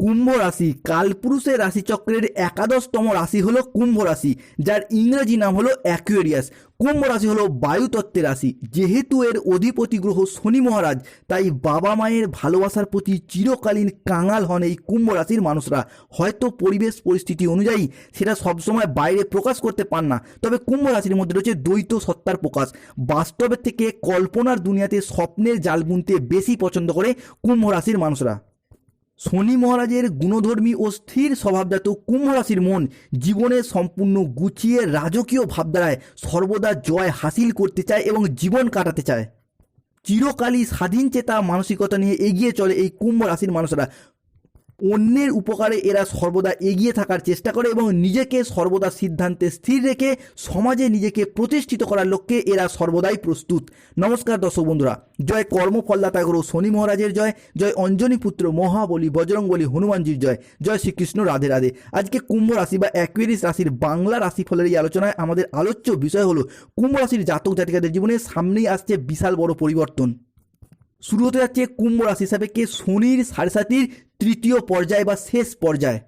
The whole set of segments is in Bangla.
কুম্ভ রাশি। কালপুরুষের রাশিচক্রের একাদশতম রাশি হলো কুম্ভ রাশি, যার ইংরেজি নাম হলো অ্যাকুয়েরিয়াস কুম্ভ রাশি হলো বায়ুতত্ত্বের রাশি। যেহেতু এর অধিপতি গ্রহ শনি মহারাজ, তাই বাবা মায়ের ভালোবাসার প্রতি চিরকালীন কাঙাল হন এই কুম্ভ রাশির মানুষরা। হয়তো পরিবেশ পরিস্থিতি অনুযায়ী সেটা সবসময় বাইরে প্রকাশ করতে পান না। তবে কুম্ভ রাশির মধ্যে রয়েছে দ্বৈত সত্তার প্রকাশ। বাস্তবের থেকে কল্পনার দুনিয়াতে স্বপ্নের জাল বুনতে বেশি পছন্দ করে কুম্ভ রাশির মানুষরা। শনি মহারাজের গুণধর্মী ও স্থির স্বভাবজাত কুম্ভ রাশির মন জীবনে সম্পূর্ণ গুছিয়ে রাজকীয় ভাবধারায় সর্বদা জয় হাসিল করতে চায় এবং জীবন কাটাতে চায়। চিরকালই স্বাধীন চেতা মানসিকতা নিয়ে এগিয়ে চলে এই কুম্ভ রাশির মানুষরা। অন্যের উপকারে এরা সর্বদা এগিয়ে থাকার চেষ্টা করে এবং নিজেকে সর্বদা সিদ্ধান্তে স্থির রেখে সমাজে নিজেকে প্রতিষ্ঠিত করার লক্ষ্যে এরা সর্বদাই প্রস্তুত। নমস্কার দর্শক বন্ধুরা, জয় কর্মফলদাতা গুরু শনি মহারাজের জয় জয় অঞ্জনী পুত্র মহাবলী বজরংবলী হনুমানজির জয় জয় শ্রীকৃষ্ণ রাধে রাধে। আজকে কুম্ভ রাশি বা অ্যাকুয়ারিস রাশির বাংলা রাশিফলের এই আলোচনায় আমাদের আলোচ্য বিষয় হলো কুম্ভ রাশির জাতক জাতিকাদের জীবনে সামনেই আসছে বিশাল বড় পরিবর্তন। শুরু হতে যাচ্ছে কুম্ভ রাশি সাপেক্ষে শনির সাড়ে সাতির তৃতীয় পর্যায় বা শেষ পর্যায়।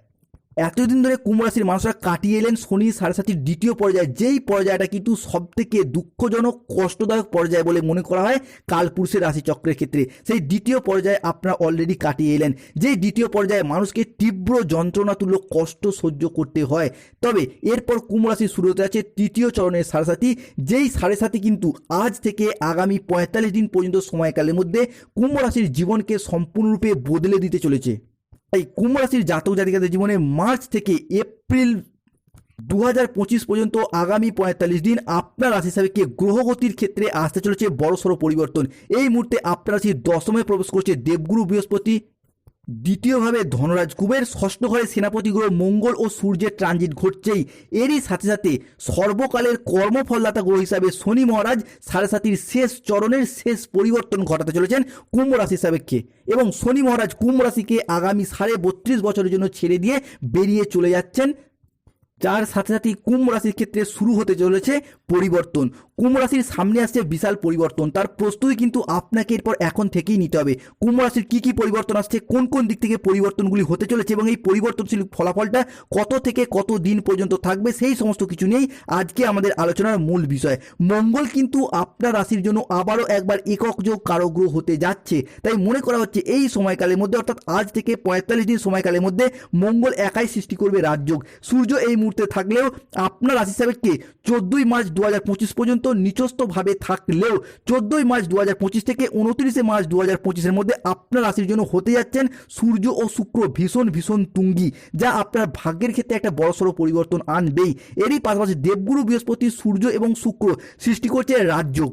এতদিন ধরে কুম্ভ রাশির মানুষরা কাটিয়ে এলেন শনি, সাড়ে সাতির দ্বিতীয় পর্যায়ে। যেই পর্যায়টা কিন্তু সব থেকে দুঃখজনক, কষ্টদায়ক পর্যায় বলে মনে করা হয় কালপুরুষের রাশিচক্রের ক্ষেত্রে। সেই দ্বিতীয় পর্যায়ে আপনারা অলরেডি কাটিয়ে এলেন। যেই দ্বিতীয় পর্যায়ে মানুষকে তীব্র যন্ত্রণাতুল্য কষ্ট সহ্য করতে হয়। তবে এরপর কুম্ভ রাশি শুরু হতে আছে তৃতীয় চরণের সাড়ে সাতি যেই সাড়ে সাতি কিন্তু আজ থেকে আগামী পঁয়তাল্লিশ দিন পর্যন্ত সময়কালের মধ্যে কুম্ভ রাশির জীবনকে সম্পূর্ণরূপে বদলে দিতে চলেছে। তাই কুম্ভ রাশির জাতক জাতিকাদের জীবনে মার্চ থেকে এপ্রিল দু পঁচিশ পর্যন্ত আগামী পঁয়তাল্লিশ দিন আপনার রাশি সাপেক্ষে গ্রহগতির ক্ষেত্রে আসতে চলেছে বড়সড় পরিবর্তন। এই মুহূর্তে আপনার রাশির দশমে প্রবেশ করছে দেবগুরু বৃহস্পতি দ্বিতীয়ভাবে ধনরাজ কুবের ষষ্ঠ ঘরে সেনাপতি গ্রহ মঙ্গল ও সূর্যের ট্রানজিট ঘটছেই। এরই সাথে সাথে সর্বকালের কর্মফলদাতা গ্রহ হিসাবে শনি মহারাজ সাড়ে সাতির শেষ চরণের শেষ পরিবর্তন ঘটাতে চলেছেন কুম্ভ রাশি সাপেক্ষে এবং শনি মহারাজ কুম্ভ রাশিকে আগামী সাড়ে বত্রিশ বছরের জন্য ছেড়ে দিয়ে বেরিয়ে চলে যাচ্ছেন। যার সাথে সাথে কুম্ভ রাশির ক্ষেত্রে শুরু হতে চলেছে পরিবর্তন। কুম্ভ রাশির সামনে আসছে বিশাল পরিবর্তন। তার প্রস্তুতি কিন্তু আপনাকে এরপর এখন থেকেই নিতে হবে। কুম্ভ রাশির কী কী পরিবর্তন আসছে, কোন কোন দিক থেকে পরিবর্তনগুলি হতে চলেছে এবং এই পরিবর্তনশীল ফলাফলটা কত থেকে কত দিন পর্যন্ত থাকবে সেই সমস্ত কিছু নিয়েই আজকে আমাদের আলোচনার মূল বিষয়। মঙ্গল কিন্তু আপনার রাশির জন্য আবারও একবার একক যোগ কারগ্রহ হতে যাচ্ছে। তাই মনে করা হচ্ছে এই সময়কালের মধ্যে, অর্থাৎ আজ থেকে পঁয়তাল্লিশ দিন সময়কালের মধ্যে মঙ্গল একাই সৃষ্টি করবে রাজযোগ। সূর্য এই মুহূর্তে থাকলেও আপনার রাশি সাপেক্ষে চোদ্দোই মার্চ দু হাজার পঁচিশ পর্যন্ত নিচস্থভাবে থাকলেও চোদ্দোই মার্চ দু থেকে উনত্রিশে মার্চ দু হাজার মধ্যে আপনার রাশির জন্য হতে যাচ্ছেন সূর্য ও শুক্র ভীষণ ভীষণ তুঙ্গি, যা আপনার ভাগ্যের ক্ষেত্রে একটা বড়সড় পরিবর্তন আনবেই। এরই পাশাপাশি দেবগুরু বৃহস্পতি সূর্য এবং শুক্র সৃষ্টি করছে রাজযোগ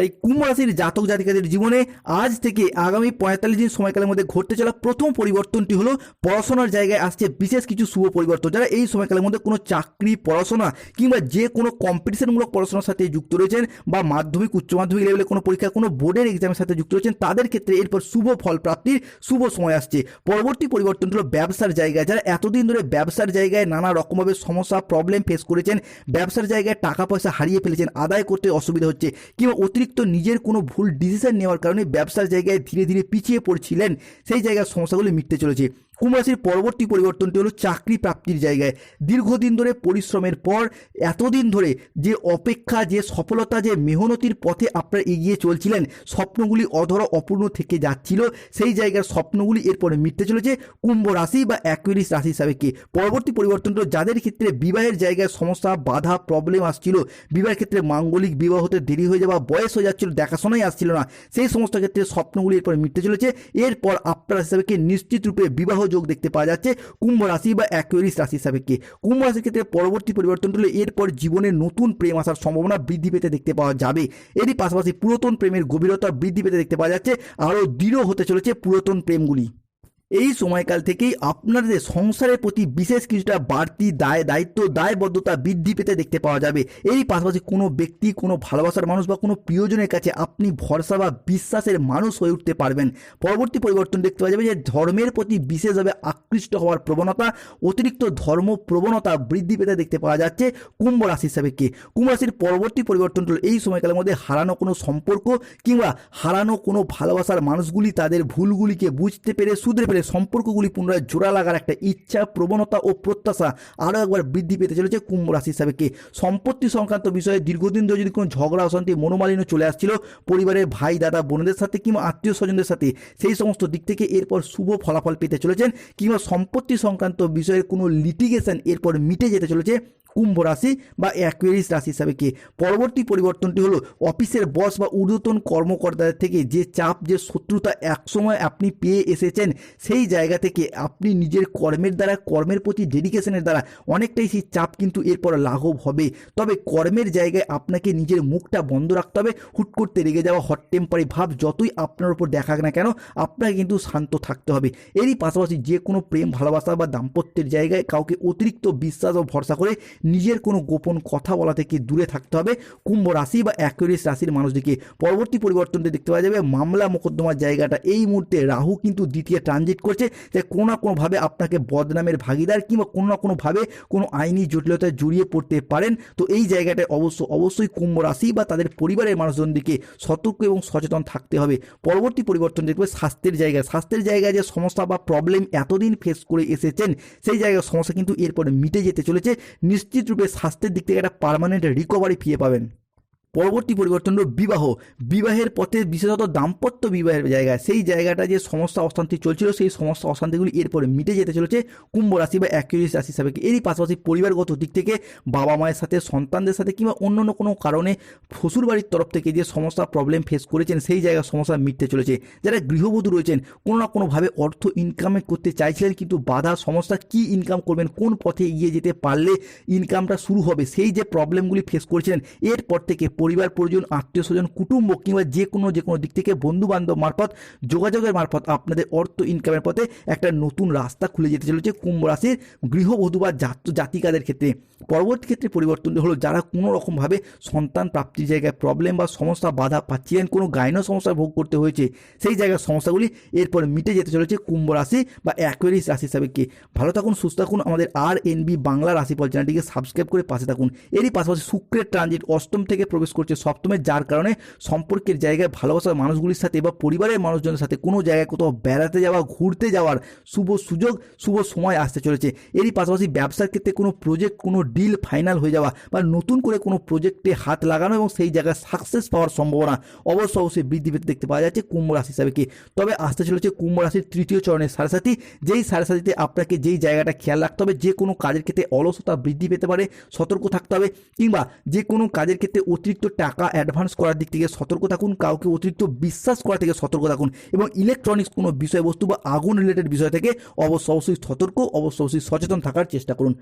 তাই কুম্ভ রাশির জাতক জাতিকাদের জীবনে আজ থেকে আগামী পঁয়তাল্লিশ দিন সময়কালের মধ্যে ঘটতে চলা প্রথম পরিবর্তনটি হলো পড়াশোনার জায়গায় আসছে বিশেষ কিছু শুভ পরিবর্তন। যারা এই সময়কালের মধ্যে কোনো চাকরি, পড়াশোনা কিংবা যে কোনো কম্পিটিশনমূলক পড়াশোনার সাথে যুক্ত রয়েছেন বা মাধ্যমিক, উচ্চ মাধ্যমিক লেভেলে কোনো পরীক্ষা, কোনো বোর্ডের এক্সামের সাথে যুক্ত রয়েছেন, তাদের ক্ষেত্রে এরপর শুভ ফল প্রাপ্তির শুভ সময় আসছে। পরবর্তী পরিবর্তন হলো ব্যবসার জায়গায়। যারা এতদিন ধরে ব্যবসার জায়গায় নানা রকমভাবে সমস্যা প্রবলেম ফেস করেছেন, ব্যবসার জায়গায় টাকা পয়সা হারিয়ে ফেলেছেন, আদায় করতে অসুবিধা হচ্ছে কিংবা অতিরিক্ত নিজের কোনো ভুল ডিসিশন নেওয়ার কারণে ব্যবসার জায়গায় ধীরে ধীরে পিছিয়ে পড়ছিলেন। সেই জায়গার সমস্যাগুলি মিটতে চলেছে। কুম্ভ রাশির পরবর্তী পরিবর্তনটি হলো চাকরি প্রাপ্তির জায়গায়। দীর্ঘদিন ধরে পরিশ্রমের পর, এতদিন ধরে যে অপেক্ষা, যে সফলতা, যে মেহনতির পথে আপনারা এগিয়ে চলছিলেন, স্বপ্নগুলি অধর অপূর্ণ থেকে যাচ্ছিল। সেই জায়গার স্বপ্নগুলি এরপরে মিটতে চলেছে কুম্ভ রাশি বা অ্যাকুয়ারিস রাশি সাপেক্ষে পরবর্তী পরিবর্তনটা যাদের ক্ষেত্রে বিবাহের জায়গায় সমস্যা, বাধা, প্রবলেম আসছিল, বিবাহের ক্ষেত্রে মাঙ্গলিক বিবাহ হতে দেরি হয়ে যাওয়া, বয়স হয়ে যাচ্ছিল, দেখাশোনাই আসছিল না, সেই সমস্ত ক্ষেত্রে স্বপ্নগুলি এরপর মিটতে চলেছে। এরপর আপনার হিসাবে নিশ্চিত রূপে বিবাহ যোগ দেখতে পাওয়া যাচ্ছে। কুম্ভ রাশি বা অ্যাকুয়ারিস রাশি সাপেক্ষে। কুম্ভ রাশির ক্ষেত্রে পরবর্তী পরিবর্তন হলে এরপর জীবনে নতুন প্রেম আসার সম্ভাবনা বৃদ্ধি পেতে দেখতে পাওয়া যাবে। এরই পাশাপাশি পুরাতন প্রেমের গভীরতা বৃদ্ধি পেতে দেখতে পাওয়া যাচ্ছে। আরও দৃঢ় হতে চলেছে পুরাতন প্রেমগুলি। এই সময়কাল থেকেই আপনাদের সংসারের প্রতি বিশেষ কিছুটা বাড়তি দায়, দায়িত্ব, দায়বদ্ধতা বৃদ্ধি পেতে দেখতে পাওয়া যাবে। এই পাশাপাশি কোনো ব্যক্তি, কোনো ভালোবাসার মানুষ বা কোনো প্রিয়জনের কাছে আপনি ভরসা বা বিশ্বাসের মানুষ হয়ে উঠতে পারবেন। পরবর্তী পরিবর্তন দেখতে পাওয়া যাবে যে ধর্মের প্রতি বিশেষভাবে আকৃষ্ট হওয়ার প্রবণতা, অতিরিক্ত ধর্ম প্রবণতা বৃদ্ধি পেতে দেখতে পাওয়া যাচ্ছে কুম্ভ রাশি হিসাবেকে কুম্ভ রাশির পরবর্তী পরিবর্তন হলো এই সময়কালের মধ্যে হারানো কোনো সম্পর্ক কিংবা হারানো কোনো ভালোবাসার মানুষগুলি তাদের ভুলগুলিকে বুঝতে পেরে, শুধরে পেরে পরিবারের সম্পর্কগুলি পুনরায় জোড়া লাগার একটা ইচ্ছা, প্রবণতা ও প্রত্যাশা আরও একবার বৃদ্ধি পেতে চলেছে কুম্ভ রাশি হিসাবে সম্পত্তি সংক্রান্ত বিষয়ে দীর্ঘদিন ধরে যদি কোনো ঝগড়া, অশান্তি, মনোমালিন্য চলে আসছিল, পরিবারের ভাই, দাদা, বোনদের সাথে কিংবা আত্মীয় স্বজনদের সাথে, সেই সমস্ত দিক থেকে এরপর শুভ ফলাফল পেতে চলেছেন কিংবা সম্পত্তি সংক্রান্ত বিষয়ের কোনো লিটিগেশন এরপর মিটে যেতে চলেছে কুম্ভ রাশি বা অ্যাকুয়ারিস রাশি হিসাবে কে? পরবর্তী পরিবর্তনটি হলো অফিসের বস বা ঊর্ধ্বতন কর্মকর্তাদের থেকে যে চাপ, যে শত্রুতা একসময় আপনি পেয়ে এসেছেন, সেই জায়গা থেকে আপনি নিজের কর্মের দ্বারা, কর্মের প্রতি ডেডিকেশনের দ্বারা অনেকটাই সেই চাপ কিন্তু এরপর লাঘব হবে। তবে কর্মের জায়গায় আপনাকে নিজের মুখটা বন্ধ রাখতে হবে। হুট করতে রেগে যাওয়া হট টেম্পারি ভাব যতই আপনার উপর দেখাক না কেন, আপনাকে কিন্তু শান্ত থাকতে হবে। এরই পাশাপাশি যে কোনো প্রেম, ভালোবাসা বা দাম্পত্যের জায়গায় কাউকে অতিরিক্ত বিশ্বাস ও ভরসা করে নিজের কোনো গোপন কথা বলা থেকে দূরে থাকতে হবে। কুম্ভ রাশি বা অ্যাকুয়ারিয়াস রাশির মানুষদিকে পরবর্তী পরিবর্তনটি দেখতে পাওয়া যাবে। মামলা মোকদ্দমার জায়গাটা এই মুহূর্তে রাহু কিন্তু দ্বিতীয় ট্রানজিট করছে। যে কোনো না কোনোভাবে আপনাকে বদনামের ভাগিদার কিংবা কোনো না কোনোভাবে কোনো আইনি জটিলতায় জড়িয়ে পড়তে পারেন। তো এই জায়গাটায় অবশ্য, অবশ্যই কুম্ভ রাশি বা তাদের পরিবারের মানুষজন দিকে সতর্ক এবং সচেতন থাকতে হবে। পরবর্তী পরিবর্তন দেখবে স্বাস্থ্যের জায়গায় স্বাস্থ্যের জায়গায় যে সমস্যা বা প্রবলেম এতদিন ফেস করে এসেছেন, সেই জায়গায় সমস্যা কিন্তু এরপরে মিটে যেতে চলেছে। নিশ্চিত রূপে স্বাস্থ্যের দিক থেকে একটা পারমানেন্ট রিকভারি ফিরে পাবেন। পরবর্তী পরিবর্তন হলো বিবাহ। বিবাহের পথে বিশেষত দাম্পত্য বিবাহের জায়গায় সেই জায়গাটা যে সমস্যা অশান্তি চলছিল, সেই সমস্যা অশান্তিগুলি এরপরে মিটে যেতে চলেছে কুম্ভ রাশি বা অ্যাকুয়ারিয়াস রাশি হিসাবে এরই পাশাপাশি পরিবারগত দিক থেকে বাবা মায়ের সাথে, সন্তানদের সাথে কিংবা অন্য অন্য কোনো কারণে শ্বশুরবাড়ির তরফ থেকে যে সমস্যা প্রবলেম ফেস করেছেন, সেই জায়গায় সমস্যা মিটতে চলেছে। যারা গৃহবধূ রয়েছেন, কোনো না কোনোভাবে অর্থ ইনকামে করতে চাইছিলেন, কিন্তু বাধা সমস্যা কি ইনকাম করবেন, কোন পথে এগিয়ে যেতে পারলে ইনকামটা শুরু হবে, সেই যে প্রবলেমগুলি ফেস করেছিলেন, এরপর থেকে পরিবার, পরিজন, আত্মীয় স্বজন, কুটুম্ব কিংবা যে কোনো যে কোনো দিক থেকে বন্ধু বান্ধব মারফত, যোগাযোগের মারফত আপনাদের অর্থ ইনকামের পথে একটা নতুন রাস্তা খুলে যেতে চলেছে কুম্ভ রাশির গৃহবধূ বা জাত, জাতিকাদের ক্ষেত্রে। পরবর্তী ক্ষেত্রে পরিবর্তন হলো যারা কোনো রকমভাবে সন্তান প্রাপ্তির জায়গায় প্রবলেম বা সমস্যা, বাধা পাচ্ছিলেন কোনো গাইন সমস্যা ভোগ করতে হয়েছে, সেই জায়গার সমস্যাগুলি এরপর মিটে যেতে চলেছে কুম্ভ রাশি বা অ্যাকোয়ারিস রাশি হিসাবে। কে ভালো থাকুন, সুস্থ থাকুন, আমাদের আর এন বি বাংলা রাশিফল চ্যানেলটিকে সাবস্ক্রাইব করে পাশে থাকুন। এরই পাশাপাশি শুক্রের ট্রানজিট অষ্টম থেকে প্রবেশ করছে সপ্তমে, যার কারণে সম্পর্কের জায়গায় ভালোবাসার মানুষগুলির সাথে বা পরিবারের মানুষজনের সাথে কোনো জায়গায় কোথাও বেড়াতে যাওয়া, ঘুরতে যাওয়ার শুভ সুযোগ, শুভ সময় আসতে চলেছে। এরই পাশাপাশি ব্যবসার ক্ষেত্রে কোনো প্রজেক্ট কোনো ডিল ফাইনাল হয়ে যাওয়া বা নতুন করে কোনো প্রজেক্টে হাত লাগানো এবং সেই জায়গায় সাকসেস পাওয়ার সম্ভাবনা অবশ্য অবশ্যই বৃদ্ধি পেতে দেখতে পাওয়া যাচ্ছে কুম্ভ রাশি হিসাবে কি। তবে আসতে চলেছে কুম্ভ রাশির তৃতীয় চরণের সারাসাথী যেই সারাসাথীতে আপনাকে যেই জায়গাটা খেয়াল রাখতে হবে, যে কোনো কাজের ক্ষেত্রে অলসতা বৃদ্ধি পেতে পারে, সতর্ক থাকতে হবে কিংবা যে কোনো কাজের ক্ষেত্রে অতিরিক্ত টাকা অ্যাডভান্স করার দিক থেকে সতর্ক থাকুন, কাউকে অতিরিক্ত বিশ্বাস করা থেকে সতর্ক থাকুন এবং ইলেকট্রনিক্স কোনো বিষয়বস্তু বা আগুন রিলেটেড বিষয় থেকে অবশ্য অবশ্যই সতর্ক, অবশ্য অবশ্যই সচেতন থাকার চেষ্টা করুন।